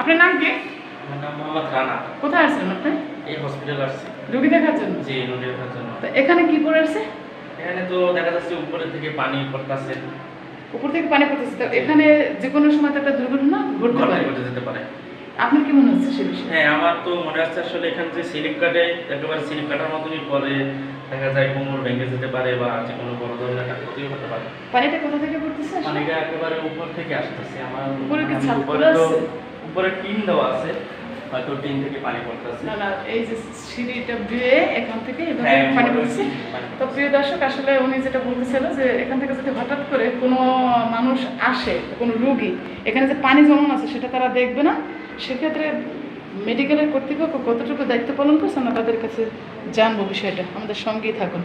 আপনার নাম কি? আমার নাম মোহাম্মদ রানা। কোথায় আসছেন আপনি? এই হসপিটাল আসছি। রুগী দেখার জন্য? জি রোডে ওঠার জন্য। তো এখানে কি পড়ে আছে? এখানে তো দেখা যাচ্ছে উপরে থেকে পানি পড়তেছে। উপর থেকে পানি পড়তেছে তো এখানে যে কোনো সময় একটা দুর্ঘটনা ঘটতে পারে। ঘটে যেতে পারে। আপনার কি মনে হচ্ছে সে বিষয়ে? হ্যাঁ আমার তো মনে হচ্ছে আসলে এখানে যে স্লিপ কাটে একেবারে স্লিপ কাটার মতনই পরে দেখা যায় কোমর ভেঙে যেতে পারে বা যে কোনো বড় ধরনের একটা ক্ষতি হতে পারে। পানিটা কোথা থেকে পড়তেছে? পানিটা একেবারে উপর থেকে আসতেছে। আমার উপরে কি আমি ছাদ উপরে তো আছে? উপরে টিন দেওয়া আছে হয়তো টিন থেকে পানি পড়তেছে। না না এই যে সিঁড়িটা বেয়ে এখান থেকে এভাবে হ্যাঁ, পানি পড়ছে। তো প্রিয় দর্শক আসলে উনি যেটা বলতেছিল যে এখান থেকে যদি হঠাৎ করে কোনো মানুষ আসে কোনো রুগী এখানে যে পানি জমা আছে সেটা তারা দেখবে না। সেক্ষেত্রে মেডিকেলের কর্তৃপক্ষ কতটুকু দায়িত্ব পালন করছে না তাদের কাছে জানব বিষয়টা। আমাদের সঙ্গেই থাকুন।